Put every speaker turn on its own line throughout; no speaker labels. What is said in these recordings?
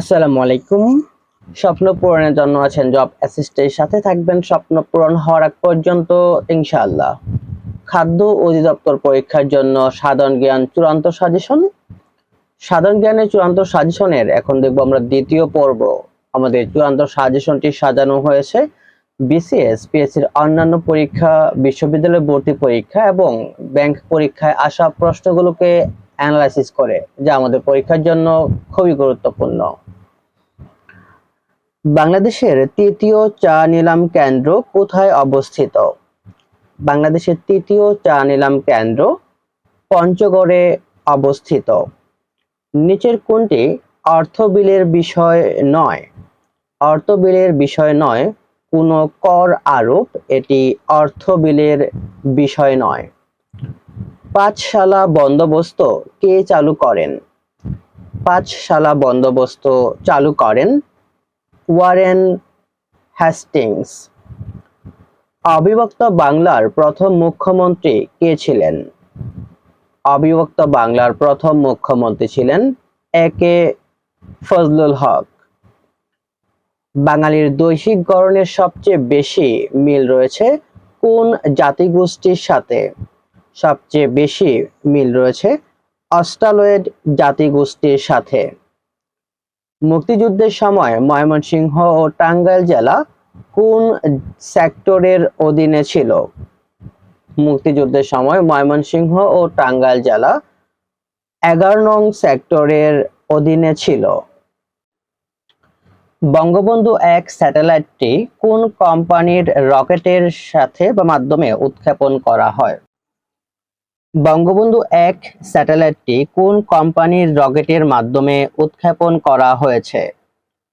আসসালামু আলাইকুম। স্বপ্ন পূরণের জন্য আছেন জব অ্যাসিস্টের সাথে থাকবেন স্বপ্ন পূরণ হওয়ার আগ পর্যন্ত, ইনশাআল্লাহ। খাদ্য অধিদপ্তর পরীক্ষার জন্য সাধারণ জ্ঞান চূড়ান্ত সাজেশন সাধারণ জ্ঞানের চূড়ান্ত সাজেশনের এখন দেখব আমরা দ্বিতীয় পর্ব। আমাদের চূড়ান্ত সাজেশনটি সাজানো হয়েছে বিসিএস পিএসসির অন্যান্য পরীক্ষা, বিশ্ববিদ্যালয় ভর্তি পরীক্ষা এবং ব্যাংক পরীক্ষায় আসা প্রশ্নগুলোকে অ্যানালাইসিস করে, যা আমাদের পরীক্ষার জন্য খুবই গুরুত্বপূর্ণ। বাংলাদেশের তৃতীয় চা নিলাম কেন্দ্র কোথায় অবস্থিত? বাংলাদেশের তৃতীয় চা নিলাম কেন্দ্র পঞ্চগড়ে অবস্থিত। নিচের কোনটি অর্থ বিলের বিষয় নয়? অর্থ বিলের বিষয় নয়, কোনো কর আরোপ, এটি অর্থ বিলের বিষয় নয়। পাঠশালা বন্দোবস্ত কে চালু করেন? পাঠশালা বন্দোবস্ত চালু করেন ওয়ারেন হ্যাস্টিংস অবিভক্ত বাংলার প্রথম মুখ্যমন্ত্রী কে ছিলেন? অবিভক্ত বাংলার প্রথম মুখ্যমন্ত্রী ছিলেন এ কে ফজলুল হক। বাঙালির দৈহিক গড়নের সবচেয়ে বেশি মিল রয়েছে কোন জাতিগোষ্ঠীর সাথে? সবচেয়ে বেশি মিল রয়েছে অস্ট্রালয়েড জাতিগোষ্ঠীর সাথে। মুক্তিযুদ্ধের সময় ময়মনসিংহ ও টাঙ্গাইল জেলা কোন সেক্টরের অধীনে ছিল? মুক্তিযুদ্ধের সময় ময়মনসিংহ ও টাঙ্গাইল জেলা এগারো নং সেক্টরের অধীনে ছিল। বঙ্গবন্ধু এক স্যাটেলাইটটি কোন কোম্পানির রকেটের সাথে বা মাধ্যমে উৎক্ষেপণ করা হয়? বঙ্গবন্ধু এক স্যাটেলাইটটি কোন কোম্পানির রকেটের মাধ্যমে উৎক্ষেপণ করা হয়েছে?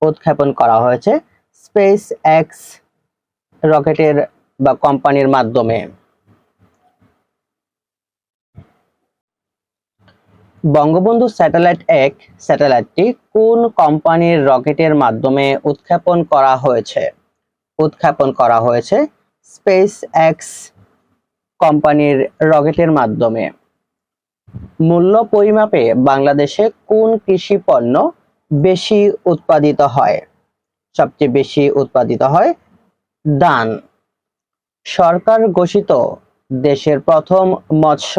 উৎক্ষেপণ করা হয়েছে স্পেস এক্স রকেটের বা কোম্পানির মাধ্যমে। বঙ্গবন্ধু স্যাটেলাইট এক স্যাটেলাইটটি কোন কোম্পানির রকেটের মাধ্যমে উৎক্ষেপণ করা হয়েছে? উৎক্ষেপণ করা হয়েছে স্পেস এক্স কোম্পানির রকেটের মাধ্যমে। মূল্য পরিমাপে বাংলাদেশে কোন কৃষি পণ্য বেশি উৎপাদিত হয়? সবচেয়ে বেশি উৎপাদিত হয় ধান। সরকার ঘোষিত দেশের প্রথম মৎস্য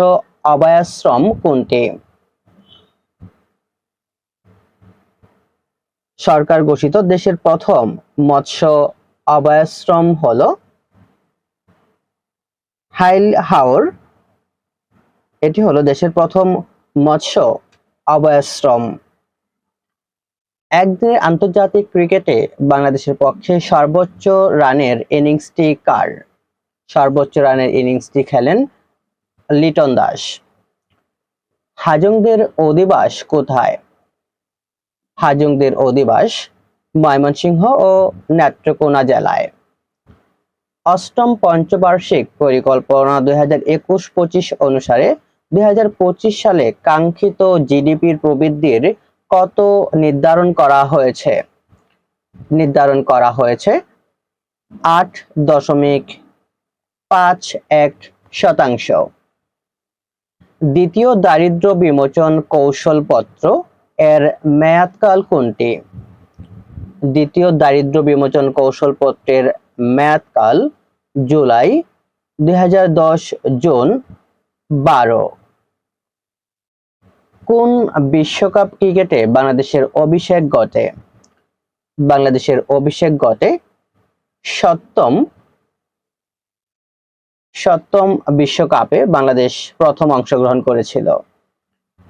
অভয়াশ্রম কোনটি? সরকার ঘোষিত দেশের প্রথম মৎস্য অভয়াশ্রম হলো হাইল হাওর, এটি হলো দেশের প্রথম মৎস্য অভয়াশ্রম একদিনের আন্তর্জাতিক ক্রিকেটে বাংলাদেশের পক্ষে সর্বোচ্চ রানের ইনিংসটি কার? সর্বোচ্চ রানের ইনিংসটি খেলেন লিটন দাস। হাজংদের অধিবাস কোথায়? হাজংদের অধিবাস ময়মনসিংহ ও নেত্রকোনা জেলায়। অষ্টম পঞ্চবার্ষিক পরিকল্পনা দুই হাজার একুশ পঁচিশ অনুসারে দুই সালে কাঙ্ক্ষিত জিডিপির প্রবৃদ্ধির কত নির্ধারণ করা হয়েছে? নির্ধারণ করা হয়েছে আট দশমিক পাঁচ এক শতাংশ। দ্বিতীয় দারিদ্র বিমোচন কৌশলপত্র এর মেয়াদকাল কোনটি? দ্বিতীয় দারিদ্র বিমোচন কৌশলপত্রের মেয়াদকাল জুলাই দুই হাজার দশ, জুন বারো। কোন বিশ্বকাপ ক্রিকেটে বাংলাদেশের অভিষেক ঘটে? বাংলাদেশের অভিষেক ঘটে সপ্তম সপ্তম বিশ্বকাপে বাংলাদেশ প্রথম অংশগ্রহণ করেছিল।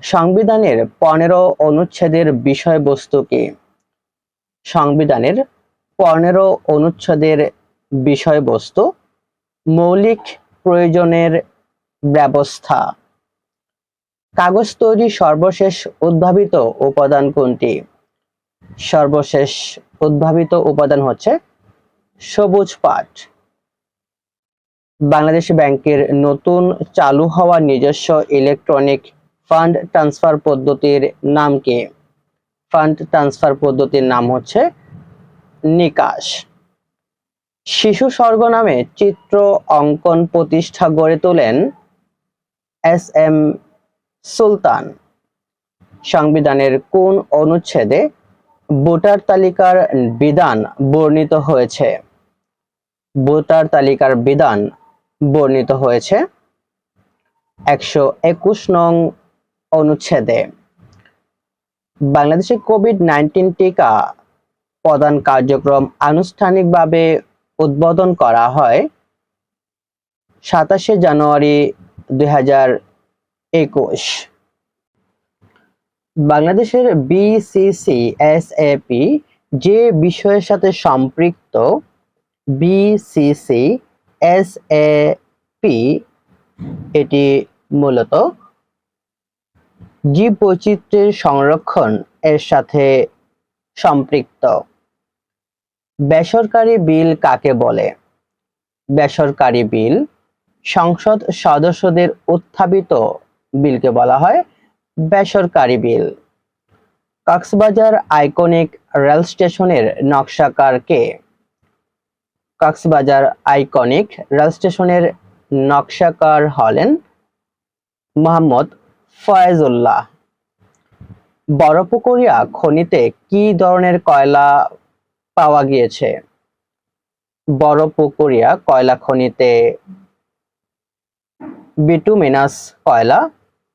সংবিধানের পনেরো অনুচ্ছেদের বিষয়বস্তু কি? সংবিধানের পনেরো অনুচ্ছেদের বিষয়বস্তু, মৌলিক প্রয়োজনের ব্যবস্থা। কাগজ তৈরি সর্বশেষ উদ্ভাবিত উপাদান কোনটি? সর্বশেষ উদ্ভাবিত উপাদান হচ্ছে সবুজ পাট। বাংলাদেশ ব্যাংকের নতুন চালু হওয়া নিজস্ব ইলেকট্রনিক ফান্ড ট্রান্সফার পদ্ধতির নাম কি? ফান্ড ট্রান্সফার পদ্ধতির নাম হচ্ছে নিকাশ। শিশু স্বর্গ নামে চিত্র অঙ্কন প্রতিষ্ঠা গড়ে তোলেন এস এম সুলতান। সংবিধানের কোন অনুচ্ছেদে ভোটার তালিকার বিধান বর্ণিত হয়েছে? ভোটার তালিকার বিধান বর্ণিত হয়েছে একশো একুশ নং অনুচ্ছেদে। বাংলাদেশে কোভিড নাইন্টিন টিকা প্রদান কার্যক্রম আনুষ্ঠানিকভাবে উদ্বোধন করা হয় সাতাশে জানুয়ারি দুই হাজার একুশ। বাংলাদেশের বিসিসি এসএপি যে বিষয়ের সাথে সম্পৃক্ত বিসিসি এসএপি এটি মূলত জীব বৈচিত্র্যের সংরক্ষণ এর সাথে সম্পৃক্ত। বেসরকারি বিল কাকে বলে? বেসরকারি বিল সংসদ সদস্যদের উত্থাপিত বিলকে বলা হয় বেসরকারি বিল। কক্সবাজার আইকনিক রেল স্টেশনের নকশাকার কে? কক্সবাজার আইকনিক রেল স্টেশনের নকশাকার হলেন মোহাম্মদ ফয়েজুল্লাহ। বড়পুকুরিয়া খনিতে কি ধরনের কয়লা পাওয়া গিয়েছে। বড় পুকুরিয়া, কয়লা খনিতে বিটুমিনাস কয়লা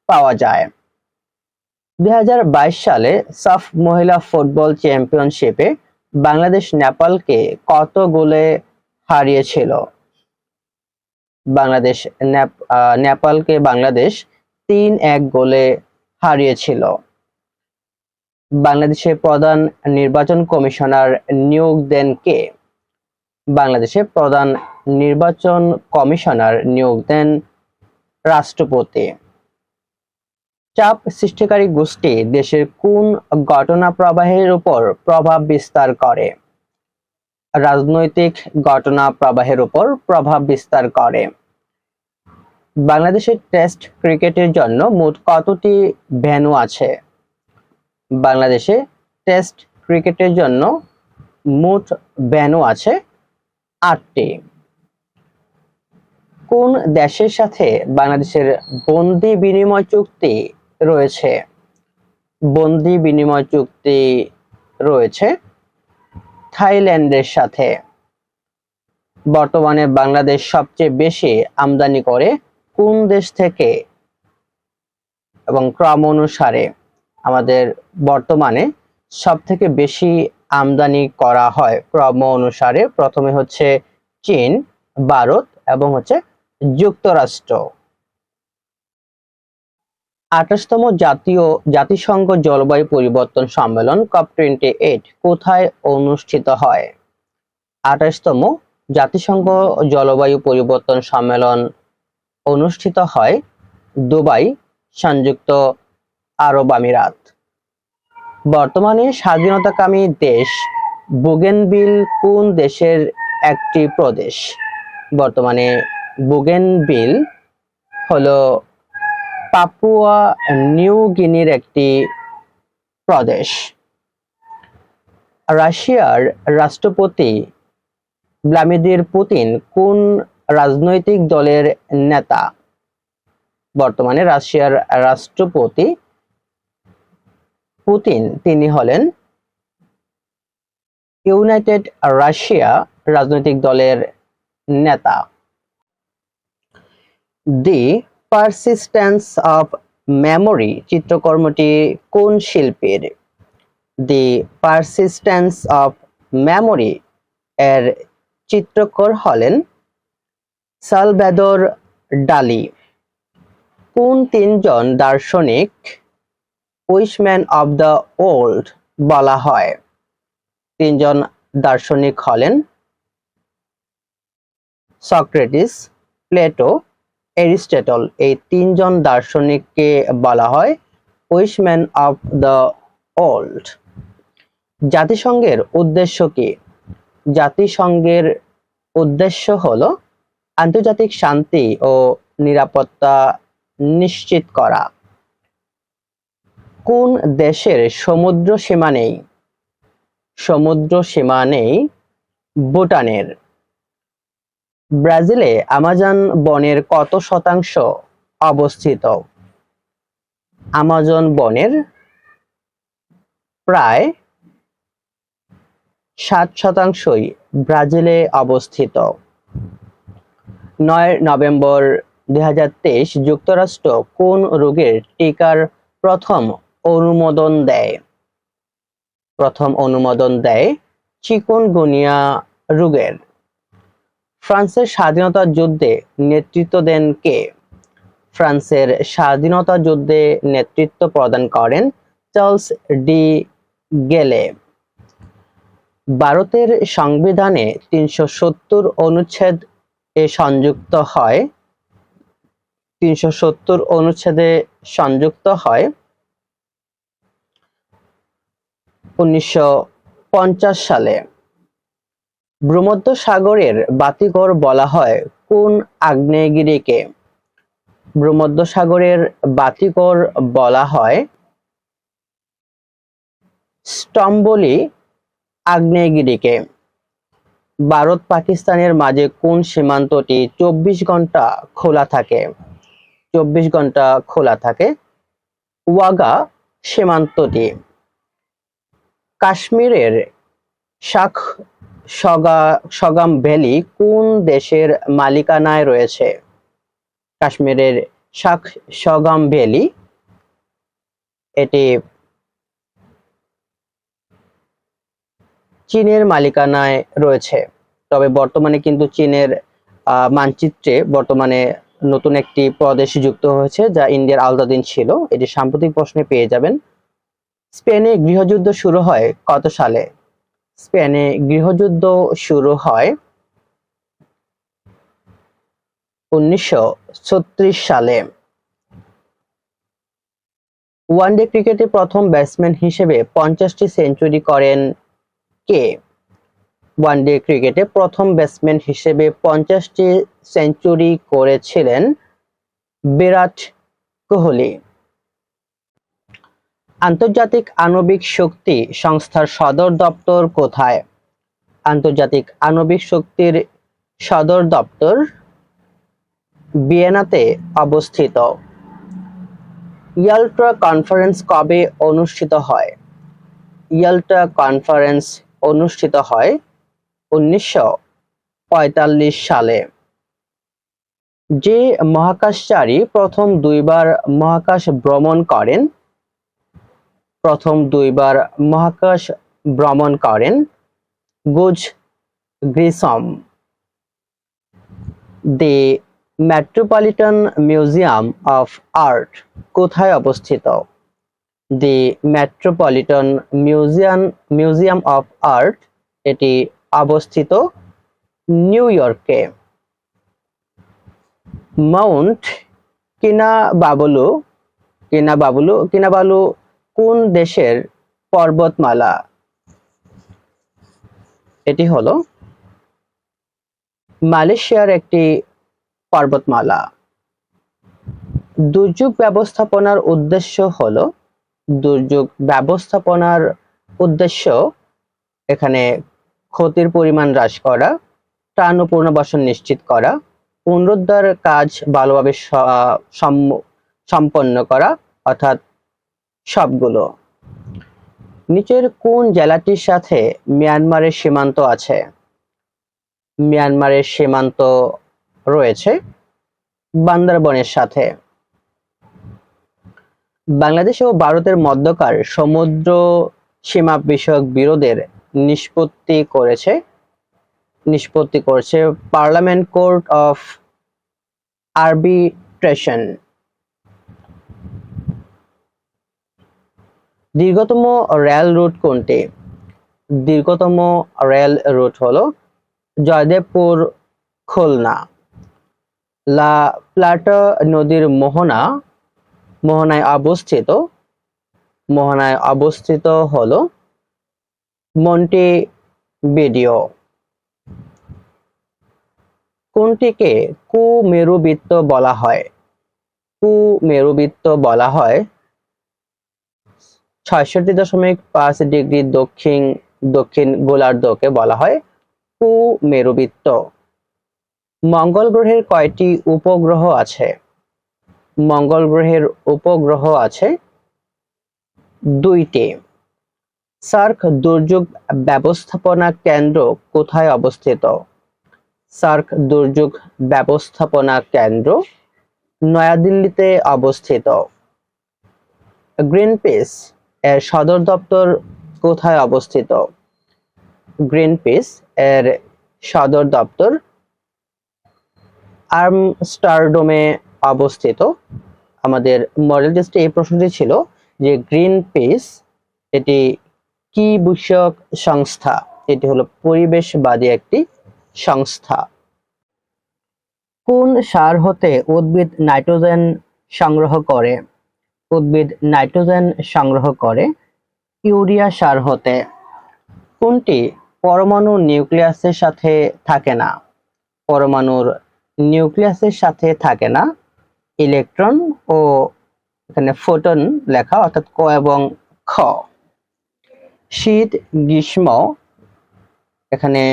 পাওয়া যায়। দুই হাজার বাইশ সালে সাফ মহিলা ফুটবল চ্যাম্পিয়নশিপে বাংলাদেশ নেপালকে কত গোলে হারিয়েছিল? বাংলাদেশ নেপালকে বাংলাদেশ তিন এক গোলে হারিয়েছিল। বাংলাদেশের প্রধান নির্বাচন কমিশনার নিয়োগ দেন কে? বাংলাদেশের প্রধান নির্বাচন কমিশনার নিয়োগ দেন রাষ্ট্রপতি। চাপ সৃষ্টিকারী গোষ্ঠী দেশের কোন ঘটনা প্রবাহের উপর প্রভাব বিস্তার করে? রাজনৈতিক ঘটনা প্রবাহের উপর প্রভাব বিস্তার করে। বাংলাদেশের টেস্ট ক্রিকেটের জন্য মোট কতটি ভেন্যু আছে? বাংলাদেশে টেস্ট ক্রিকেটের জন্য মোট ভেন্যু আছে আটটি। কোন দেশের সাথে বাংলাদেশের বন্দি বিনিময় চুক্তি রয়েছে? বন্দি বিনিময় চুক্তি রয়েছে থাইল্যান্ডের সাথে। বর্তমানে বাংলাদেশ সবচেয়ে বেশি আমদানি করে কোন দেশ থেকে এবং ক্রম অনুসারে? আমাদের বর্তমানে সব থেকে বেশি আমদানি করা হয় ক্রম অনুসারে। প্রথমে হচ্ছে চীন, ভারত এবং হচ্ছে যুক্তরাষ্ট্র। আঠাশতম জাতীয় জাতিসংঘ জলবায়ু পরিবর্তন সম্মেলন, কপ টোয়েন্টি এইট, কোথায় অনুষ্ঠিত হয়? আঠাশতম জাতিসংঘ জলবায়ু পরিবর্তন সম্মেলন অনুষ্ঠিত হয় দুবাই, সংযুক্ত আরব আমিরাত। বর্তমানে স্বাধীনতাকামী দেশ বুগেনবিল কোন দেশের একটি প্রদেশ? বর্তমানে বুগেনবিল হলো পাপুয়া নিউ গিনির একটি প্রদেশ। রাশিয়ার রাষ্ট্রপতি ভ্লাদিমির পুতিন কোন রাজনৈতিক দলের নেতা? বর্তমানে রাশিয়ার রাষ্ট্রপতি পুতিন, তিনি হলেন ইউনাইটেড রাশিয়া রাজনৈতিক দলের নেতা। দি পারসিস্টেন্স অফ মেমোরি চিত্রকর্মটি কোন শিল্পীর? দি পারসিস্টেন্স অফ মেমোরি এর চিত্রকর হলেন সালভ্যাদর ডালি। কোন তিনজন দার্শনিক উইশম্যান অব দ্য ওল্ড বলা হয়। তিনজন দার্শনিক হলেন সক্রেটিস, প্লেটো, এরিস্টটল। এই তিনজন দার্শনিককে বলা হয় উইশম্যান অফ দ্য ওল্ড। জাতিসংঘের উদ্দেশ্য কি? জাতিসংঘের উদ্দেশ্য হল আন্তর্জাতিক শান্তি ও নিরাপত্তা নিশ্চিত করা। কোন দেশের সমুদ্র সীমা নেই? সমুদ্র সীমা নেই ভুটানের। ব্রাজিলে আমাজন বনের কত শতাংশ অবস্থিত? আমাজন বনের প্রায় সাত শতাংশই ব্রাজিলে অবস্থিত। নয় নভেম্বর দুই হাজার তেইশ যুক্তরাষ্ট্র কোন রোগের টিকার প্রথম অনুমোদন দেয়। প্রথম অনুমোদন দেয় চিকনগুনিয়া রোগের। ফ্রান্সের স্বাধীনতা যুদ্ধে নেতৃত্ব দেন কে? ফ্রান্সের স্বাধীনতা যুদ্ধে নেতৃত্ব প্রদান করেন চার্লস ডি গেলে। ভারতের সংবিধানে তিনশো সত্তর অনুচ্ছেদ এ সংযুক্ত হয়। তিনশো সত্তর অনুচ্ছেদে সংযুক্ত হয় উনিশশো পঞ্চাশ সালে ভূমধ্য সাগরের বাতিঘর বলা হয় কোন আগ্নেয়গিরিকে। ভূমধ্য সাগরের বাতিঘর বলা হয় স্টম্বলি আগ্নেয়গিরিকে। ভারত পাকিস্তানের মাঝে কোন সীমান্তটি চব্বিশ ঘণ্টা খোলা থাকে? চব্বিশ ঘণ্টা খোলা থাকে। ওয়াগা সীমান্তটি। কাশ্মীরের শাখ সগা, সগাম ভ্যালি কোন দেশের মালিকানায় রয়েছে? কাশ্মীরের শাখ সগাম ভ্যালি, এটি চীনের মালিকানায় রয়েছে। তবে বর্তমানে কিন্তু চীনের মানচিত্রে বর্তমানে নতুন একটি প্রদেশ যুক্ত হয়েছে, যা ইন্ডিয়ার আওতাধীন ছিল। এটি সাম্প্রতিক প্রশ্নে পেয়ে যাবেন। স্পেনে গৃহযুদ্ধ শুরু হয় কত সালে? স্পেনে গৃহযুদ্ধ শুরু হয় উনিশশো ছত্রিশ সালে। ওয়ানডে ক্রিকেটে প্রথম ব্যাটসম্যান হিসেবে পঞ্চাশটি সেঞ্চুরি করেন কে? ওয়ানডে ক্রিকেটে প্রথম ব্যাটসম্যান হিসেবে পঞ্চাশটি সেঞ্চুরি করেছিলেন বিরাট কোহলি। আন্তর্জাতিক আণবিক শক্তি সংস্থার সদর দপ্তর কোথায়? আন্তর্জাতিক আণবিক শক্তির সদর দপ্তর ভিয়েনাতে অবস্থিত। ইয়াল্ট্রা কনফারেন্স কবে অনুষ্ঠিত হয়? ইয়াল্টা কনফারেন্স অনুষ্ঠিত হয় উনিশশো পঁয়তাল্লিশ সালে। যে মহাকাশচারী প্রথম দুইবার মহাকাশ ভ্রমণ করেন প্রথম দুইবার মহাকাশ ভ্রমণ করেন Gus Grissom. The Metropolitan Museum of Art কোথায় অবস্থিত? The Metropolitan Museum Museum of Art এটি অবস্থিত নিউ ইয়র্কে। মাউন্ট কিনা বাবলু কিনা বাবলু কোন দেশের পর্বতমালা? এটি হলো মালয়েশিয়ার একটি পর্বতমালা। দুর্যোগ ব্যবস্থাপনার উদ্দেশ্য হলো, দুর্যোগ ব্যবস্থাপনার উদ্দেশ্য এখানে ক্ষতির পরিমাণ হ্রাস করা ত্রাণ ও পুনর্বাসন নিশ্চিত করা, পুনরুদ্ধার কাজ ভালোভাবে সম্পন্ন করা, অর্থাৎ সবগুলো। নিচের কোন জেলাটির সাথে মিয়ানমারের সীমান্ত আছে? মিয়ানমারের সীমান্ত রয়েছে বান্দরবনের সাথে। বাংলাদেশ ও ভারতের মধ্যকার সমুদ্র সীমা বিষয়ক বিরোধের নিষ্পত্তি করেছে নিষ্পত্তি করেছে পার্লামেন্ট কোর্ট অফ আরবিট্রেশন। দীর্ঘতম রেল রুট কোনটি? দীর্ঘতম রেল রুট হলো জয়দেবপুর, খুলনা। লা প্লাটা নদীর মোহনা, মোহনায় অবস্থিত মোহনায় অবস্থিত হলো মন্টি ভিডিও কোনটিকে কুমেরুবৃত্ত বলা হয়? কুমেরুবৃত্ত বলা হয় ছয়ষট্টি দশমিক পাঁচ ডিগ্রি দক্ষিণ দক্ষিণ গোলার্ধকে বলা হয় কুমেরুবৃত্ত। মঙ্গল গ্রহের কয়টি উপগ্রহ আছে? মঙ্গল গ্রহের উপগ্রহ আছে দুইটি। সার্ক দুর্যোগ ব্যবস্থাপনা কেন্দ্র কোথায় অবস্থিত? সার্ক দুর্যোগ ব্যবস্থাপনা কেন্দ্র নয়াদিল্লিতে অবস্থিত। গ্রিনপিস এর সদর দপ্তর কোথায় অবস্থিত? গ্রিন পিস এর সদর দপ্তর আর্মস্টারডোমে অবস্থিত। আমাদের মডেল টেস্টে এই প্রশ্নটি ছিল যে গ্রিন পিস এটি কি বিষয়ক সংস্থা? এটি হলো পরিবেশবাদী একটি সংস্থা। কোন সার হতে উদ্ভিদ নাইট্রোজেন সংগ্রহ করে? উদ্ভিদ নাইট্রোজেন সংগ্রহ করে ইউরিয়া সার হতে। কোনটি পরমাণু নিউক্লিয়াসের সাথে থাকে না? পরমাণুর নিউক্লিয়াসের সাথে থাকে না। ইলেকট্রন ও এখানে ফোটন লেখা, অর্থাৎ ক এবং খ। শীত, গ্রীষ্ম, এখানে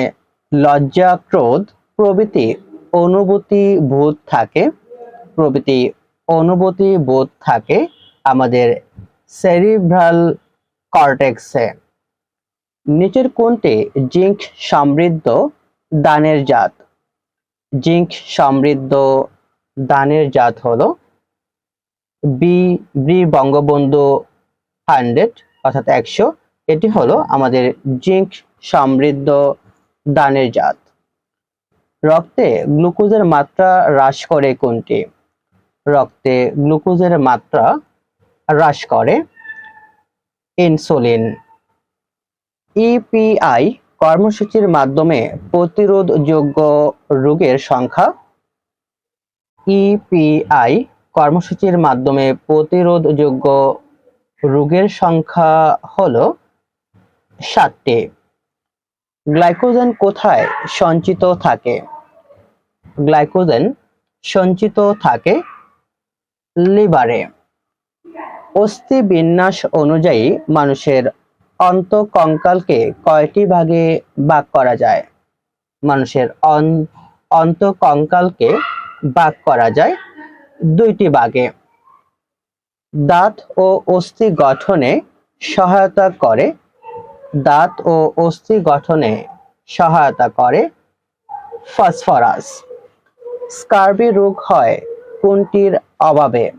লজ্জা, ক্রোধ, প্রভৃতি অনুভূতি বোধ থাকে। প্রভৃতি অনুভূতি বোধ থাকে। আমাদের সেরিব্রাল কর্টেক্সে নিচের কোনটি জিঙ্ক সমৃদ্ধ দানের জাত। জিঙ্ক সমৃদ্ধ দানের জাত হলো বি বি বঙ্গবন্ধু হান্ড্রেড অর্থাৎ একশো। এটি হলো আমাদের জিঙ্ক সমৃদ্ধ দানের জাত। রক্তে গ্লুকোজের মাত্রা হ্রাস করে কোনটি রক্তে গ্লুকোজের মাত্রা হ্রাস করে। ইনসুলিন ইপিআই কর্মসূচির মাধ্যমে প্রতিরোধযোগ্য রোগের সংখ্যা। ইপিআই কর্মসূচির মাধ্যমে প্রতিরোধযোগ্য রোগের সংখ্যা হলো সাতটি। গ্লাইকোজেন কোথায় সঞ্চিত থাকে? গ্লাইকোজেন সঞ্চিত থাকে লিভারে। অস্থি বিন্যাস অনুযায়ী মানুষের অন্তকঙ্কালকে কয়টি ভাগে ভাগ করা যায়? মানুষের অন- অন্তকঙ্কালকে ভাগ করা যায় দুইটি ভাগে। দাঁত ও অস্থি গঠনে সহায়তা করে। দাঁত ও অস্থি গঠনে সহায়তা করে ফসফরাস। স্কার্বি রোগ হয় কোনটির অভাবে?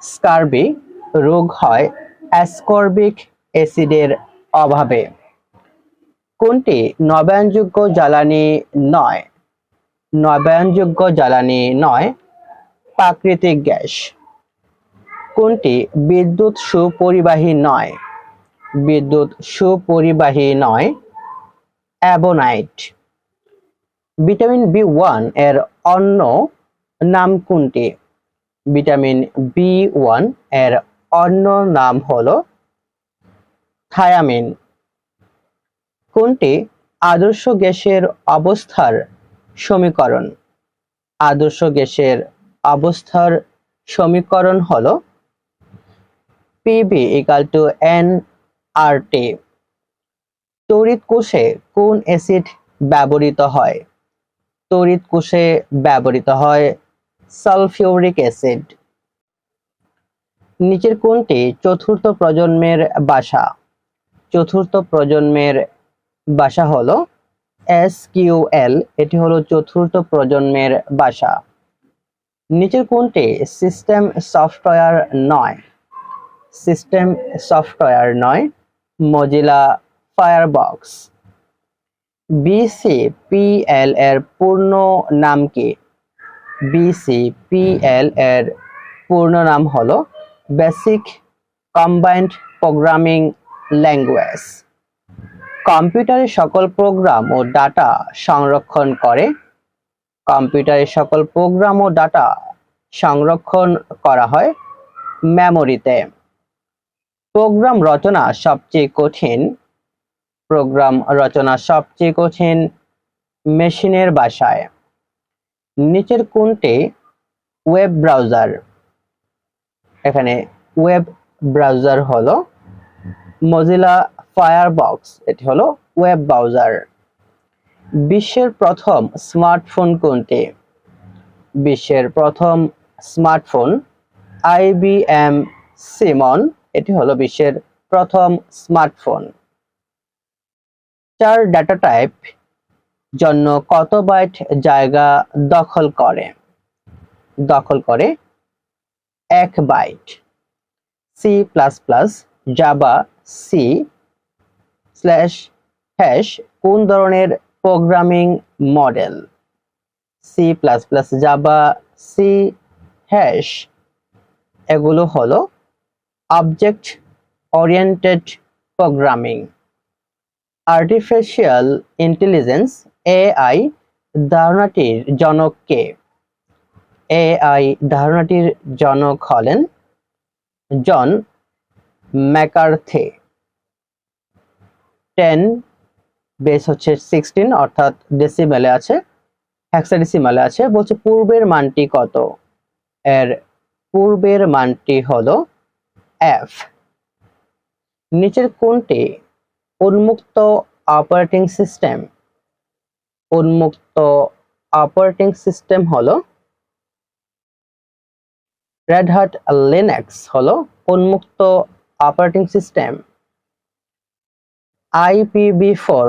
স্কার্বি রোগ হয় অ্যাসকর্বিক অ্যাসিডের অভাবে। কোনটি? নবায়নযোগ্য জ্বালানি নয়। নবায়নযোগ্য জ্বালানি নয়, প্রাকৃতিক গ্যাস। কোনটি? বিদ্যুৎ সুপরিবাহী নয়। বিদ্যুৎ সুপরিবাহী নয়, অ্যাবোনাইট। ভিটামিন বি ওয়ানের অন্য নাম কোনটি? ভিটামিন বি ওয়ানের অন্য নাম হলো থায়ামিন। কোনটি? আদর্শ গ্যাসের অবস্থার সমীকরণ। আদর্শ গ্যাসের অবস্থার সমীকরণ হলো PV equal to n R T তড়িৎ কোষে কোন অ্যাসিড ব্যবহৃত হয়? তড়িৎ কোষে ব্যবহৃত হয় সালফিউরিক অ্যাসিড। নিচের কোনটি চতুর্থ প্রজন্মের বাসা। চতুর্থ প্রজন্মের বাসা হলো এসকিউএল এটি হলো চতুর্থ প্রজন্মের বাসা। নিচের কোনটি সিস্টেম সফটওয়্যার নয়। সিস্টেম সফটওয়্যার নয়, মজিলা ফায়ারবক্স। বিসিপিএল এর পূর্ণ নাম কি? বিসিপিএল এর পূর্ণ নাম হলো বেসিক কম্বাইন্ড প্রোগ্রামিং ল্যাঙ্গুয়েজ কম্পিউটারের সকল প্রোগ্রাম ও ডাটা সংরক্ষণ করে। কম্পিউটারের সকল প্রোগ্রাম ও ডাটা সংরক্ষণ করা হয় মেমোরিতে প্রোগ্রাম রচনা সবচেয়ে কঠিন। প্রোগ্রাম রচনা সবচেয়ে কঠিন মেশিনের ভাষায় নিচের কোনটি? ওয়েব ব্রাউজার এখানে ওয়েব ব্রাউজার হলো মজিলা ফায়ারবক্স এটি হলো ওয়েব ব্রাউজার বিশ্বের প্রথম স্মার্টফোন কোনটি? বিশ্বের প্রথম স্মার্টফোন আইবিএম সিমন এটি হলো বিশ্বের প্রথম স্মার্টফোন চার ডাটা টাইপ জন্য কত বাইট জায়গা দখল করে? দখল করে এক byte C plus plus Java C slash hash কোন ধরনের programming model C plus plus Java C hash এগুলো হলো object oriented programming artificial intelligence AI ধারণাটির জনক কে? এআই ধারণাটির জনক হলেন জন ম্যাকার্থে। টেন বেস হচ্ছে সিক্সটিন, অর্থাৎ ডেসিমেলে আছে হ্যাক্সাডেসিমালে আছে, বলছে পূর্বের মানটি কত? এর পূর্বের মানটি হলো এফ নিচের কোনটি উন্মুক্ত অপারেটিং সিস্টেম উন্মুক্ত অপারেটিং সিস্টেম হলো রেড হাট লিনাক্স হলো উন্মুক্ত অপারেটিং সিস্টেম আইপিবি ফোর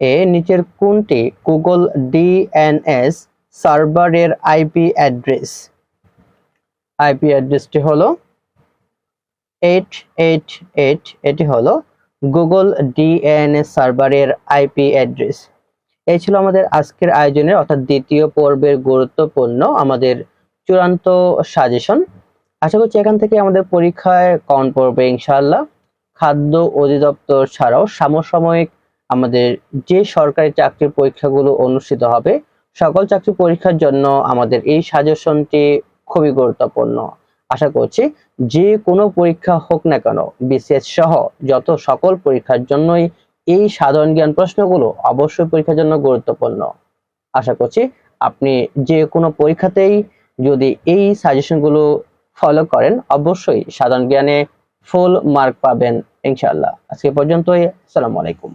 এ নিচের কোনটি গুগল ডিএনএস সার্ভারের আইপি অ্যাড্রেস আইপি অ্যাড্রেসটি হলো এইট এইট এইট এটি হলো গুগল ডিএনএস সার্ভারের আইপি অ্যাড্রেস এই ছিল আমাদের আজকের আয়োজনের অর্থাৎ দ্বিতীয় পর্বের গুরুত্বপূর্ণ আমাদের চূড়ান্ত সাজেশন আশা করছি এখান থেকে আমাদের পরীক্ষায় কমন পড়বে ইনশাআল্লাহ। খাদ্য অধিদপ্তর ছাড়াও সমসাময়িক আমাদের যে সরকারি চাকরির পরীক্ষাগুলো অনুষ্ঠিত হবে, সকল চাকরি পরীক্ষার জন্য আমাদের এই সাজেশনটি খুবই গুরুত্বপূর্ণ। আশা করছি যে কোনো পরীক্ষা হোক না কেন বিসিএস সহ যত সকল পরীক্ষার জন্যই এই সাধারণ জ্ঞান প্রশ্নগুলো অবশ্যই পরীক্ষার জন্য গুরুত্বপূর্ণ। আশা করছি আপনি যে কোনো পরীক্ষাতেই যদি এই সাজেশনগুলো ফলো করেন, অবশ্যই সাধারণ জ্ঞানে ফুল মার্ক পাবেন, ইনশাআল্লাহ। আজকে পর্যন্তই, আসসালামু আলাইকুম।